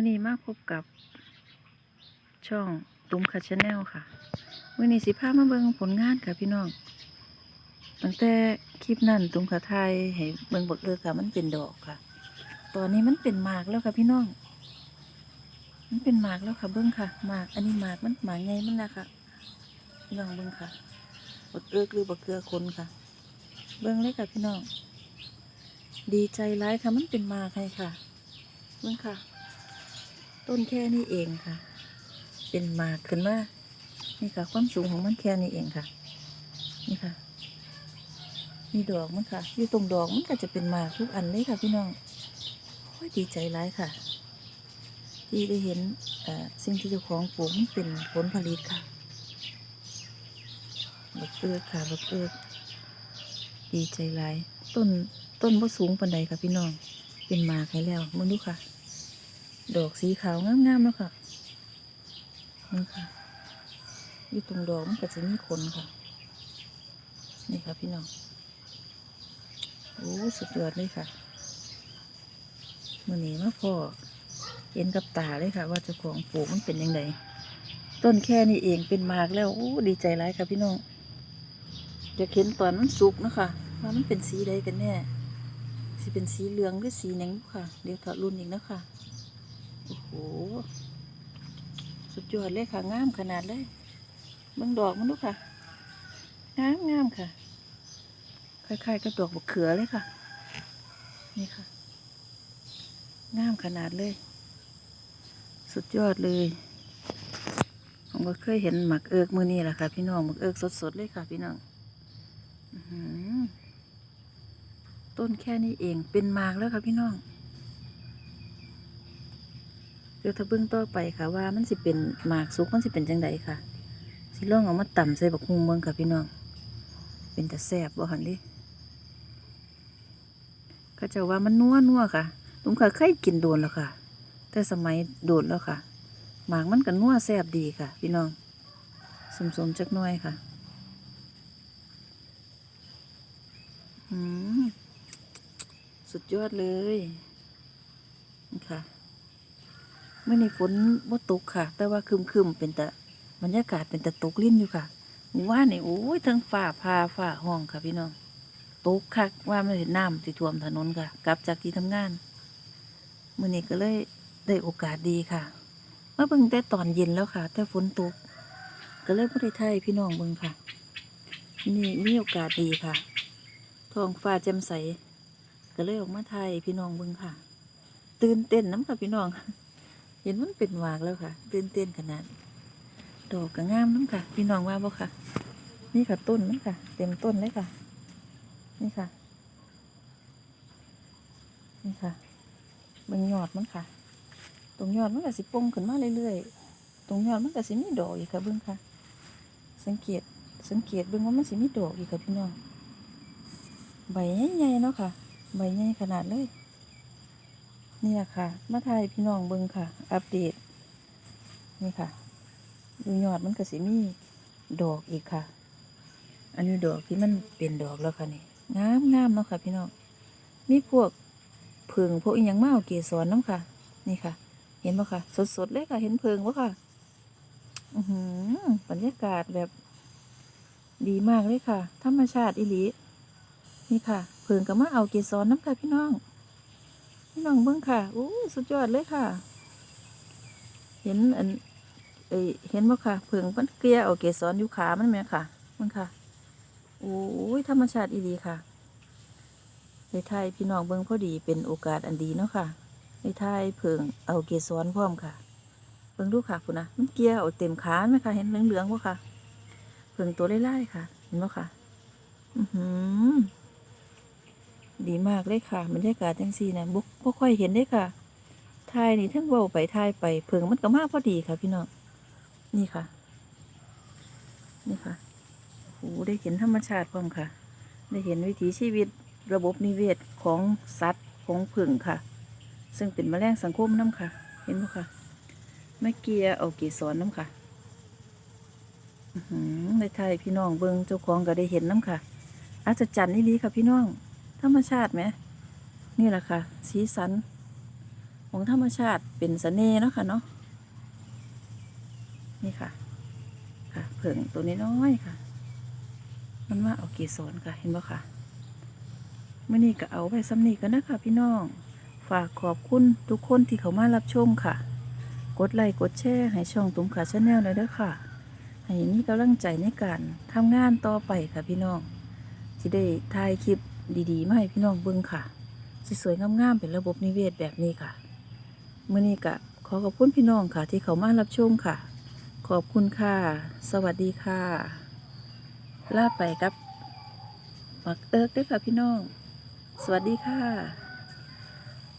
วันนี้มาพบกับช่องตุ้มคาชาแนลค่ะวันนี้สิพามาเบิ่งผลงานค่ะพี่น้อง ตั้งแต่คลิปนั้นตุ้มขาไทยให้เบิ่งบทเลือค่ะ มันเป็นดอกค่ะ ตอนนี้มันเป็นหมากแล้วค่ะพี่น้อง มันเป็นหมากแล้วค่ะเบิ่งค่ะหมาก อันนี้หมากมันหมากไงมันนะคะพี่น้องเบิ่งค่ะบทเลือกหรือบทเกลือคนค่ะ เบิ่งเลยค่ะพี่น้อง ดีใจร้ายค่ะมันเป็นหมากให้ค่ะเบิ่งค่ะ ต้นแค่นี้เองค่ะ เป็นหมากขึ้นมานี่ค่ะ ความสูงของมันแค่นี้เองค่ะ นี่ค่ะ มีดอกมันค่ะ อยู่ตรงดอกมันก็จะเป็นหมากทุกอันเลยค่ะพี่น้องโอ้ยดีใจร้ายค่ะที่ได้เห็นเออสิ่งที่เจ้าของปลูกเป็นผลผลิตค่ะบักเอิกค่ะบักเอิกดีใจร้าย ต้นต้นว่าสูงปันใดค่ะพี่น้อง เป็นหมากให้แล้วมึงดูค่ะ ดอกสีขาวงามๆแล้วค่ะนี่ค่ะอยู่ตรงดอกมันก็จะมีขนค่ะ นี่ค่ะพี่น้องโอ้สุดยอดเลยค่ะมื่อนี้มาพ่อเห็นกับตาเลยค่ะ ว่าเจ้าของปลูกมันเป็นยังไงต้นแค่นี้เองเป็นมากแล้วโอ้ดีใจร้ายค่ะพี่น้องอยากเห็นตอนมันสุกนะคะว่ามันเป็นสีใดกันแน่สิเป็นสีเหลืองหรือสีหนังค่ะ เดี๋ยวถอดรุ่นอีกนะคะ โอ้โหสุดยอดเลยค่ะ งามขนาดเลยเบิ่งดอกมันดูค่ะ งามงามค่ะ คล้ายๆกับดอกบักเขือเลยค่ะ นี่ค่ะ งามขนาดเลย สุดยอดเลย ผมก็เคยเห็นหมักเอิกมือนี่แหละค่ะ พี่น้องหมักเอิกสดๆเลยค่ะ พี่น้องอต้นแค่นี้เองเป็นหมากแล้วค่ะพี่น้อง เดี๋ยวถ้าเบื้องต่อไปค่ะว่ามันสิเป็นหมากสุกมันสิเป็นจังไดค่ะ สิล่องเอามาต่ำใส่บักฮุงเมืองค่ะพี่น้อง เป็นแต่แซ่บบ่หันดิก็จะว่ามันนัวนัวค่ะลุงค่ะเคยกินโดนแล้วค่ะ แต่สมัยโดนแล้วค่ะ หมากมันก็นัวแซ่บดีค่ะ พี่น้องสมๆจักหน่อยค่ะอืมสุดยอดเลยนี่ค่ะ มื่อนี้ฝนว่าตกค่ะ แต่ว่าครึมๆเป็นแต่บรรยากาศเป็นแต่ตกลิ้นอยู่ค่ะว่านี่โอ้ยทั้งฝ่าพาฝ่าห้องค่ะพี่น้องตกคักว่าไมันเห็นน้ำที่ท่วมถนนค่ะ กลับจากที่ทำงานเมื่อนี้ก็เลยได้โอกาสดีค่ะเมื่อเบิ่งแต่ตอนเย็นแล้วค่ะ แต่ฝนตก ก็เลยบ่ได้ไทยพี่น้องเบิ่งค่ะ นี่มีโอกาสดีค่ะท้องฟ้าแจ่มใส ก็เลยออกมาไทยพี่น้องเบิ่งค่ะ ตื่นเต้นน้ำค่ะพี่น้อง เห็นมันเป็นหวากแล้วค่ะ ตื่นเต้นขนาด ดอกก็งามน้ำค่ะ พี่น้องว่าบ่ค่ะ นี่ค่ะต้นมันค่ะ เต็มต้นเลยค่ะ นี่ค่ะ นี่ค่ะบิ่งยอดมันค่ะ ตรงยอดมันก็สิปงขึ้นมาเรื่อยๆ ตรงยอดมันก็สิมีดอกอีกค่ะเบิ่งค่ะ สังเกต สังเกตเบิ่งว่ามันสิมีดอกอีกค่ะพี่น้อง ใบใหญ่ๆเนาะค่ะ ใบใหญ่ขนาดเลย นี่แหละค่ะ มาถ่ายพี่น้องเบิ่งค่ะ อัปเดต นี่ค่ะ ดูยอดมันก็สิมีดอกอีกค่ะ อันนี้ดอกที่มันเป็นดอกแล้วค่ะนี่ งามงามเนาะค่ะ พี่น้อง มีพวกเพิงพวกอีหยังมาเอาเกสรน้ำค่ะ นี่ค่ะ เห็นปะค่ะ สดๆเลยค่ะ เห็นเพิงปะค่ะอือหือบรรยากาศแบบ ดีมากเลยค่ะ ธรรมชาติอิลีนี่ค่ะ เพิงก็มาเอาเกสรน้ำค่ะพี่น้อง พี่น้องเบิ้งค่ะอู้สุดยอดเลยค่ะ เห็นอันเอ้เห็นบ่ค่ะเพิงมันเกลียเอาเกสรอยู่ขามันไหมค่ะมันค่ะโอ้ยธรรมชาติอีดีค่ะในไทยพี่น้องเบิ่งพอดีเป็นโอกาสอันดีเนาะค่ะในไทยเพิงเอาเกสรพร้อมค่ะเบิ่งดูค่ะคุณนะมันเกลียเอาเต็มขาไหมค่ะเห็นเหลืองๆบ่ค่ะ เพิงตัวไล่ๆค่ะ เห็นบ่ค่ะ อือหือ ดีมากเลยค่ะบรรยากาศจังซี่นะบุกบ่ค่อยเห็นได้ค่ะทายนี่ทั้งเว้าไปทายไปเพิงมันก็มาพอดีค่ะพี่น้องนี่ค่ะ นี่ค่ะโอ้ได้เห็นธรรมชาติพร้อมค่ะ ได้เห็นวิถีชีวิตระบบนิเวศของสัตว์ของผึ่งค่ะ ซึ่งเป็นแมลงสังคมน้ำค่ะ เห็นไหมค่ะไม่เกียเอาเกีสรน้ำค่ะในไทยพี่น้องเบิงเจ้าของก็ได้เห็นน้ำค่ะอาจจะจันนี่ลีค่ะพี่น้อง ธรรมชาติไหมนี่แหละค่ะ สีสัน ของธรรมชาติเป็นเสน่ห์เนาะค่ะเนาะนี่ค่ะ ค่ะเผิงตัวนี้น้อยค่ะ มันว่าเอาเกสรค่ะ เห็นบ่ค่ะเมื่อนี้ก็เอาไปซ้ำนี้กันนะคะพี่น้อง ฝากขอบคุณทุกคนที่เขามารับชมค่ะ กดไลค์กดแชร์ให้ช่องตุ้มขาชาแนลเลยด้อค่ะ ให้มีกำลังใจในการทำงานต่อไปค่ะพี่น้องที่ได้ถ่ายคลิป ดีๆมาให้พี่น้องเบิ่งค่ะ สวยๆงามๆเป็นระบบนิเวศแบบนี้ค่ะเมื่อนี้ก็ขอขอบคุณพี่น้องค่ะ ที่เขามารับชมค่ะ ขอบคุณค่ะ สวัสดีค่ะลาไปครับมักเอิกด้วยค่ะพี่น้อง สวัสดีค่ะ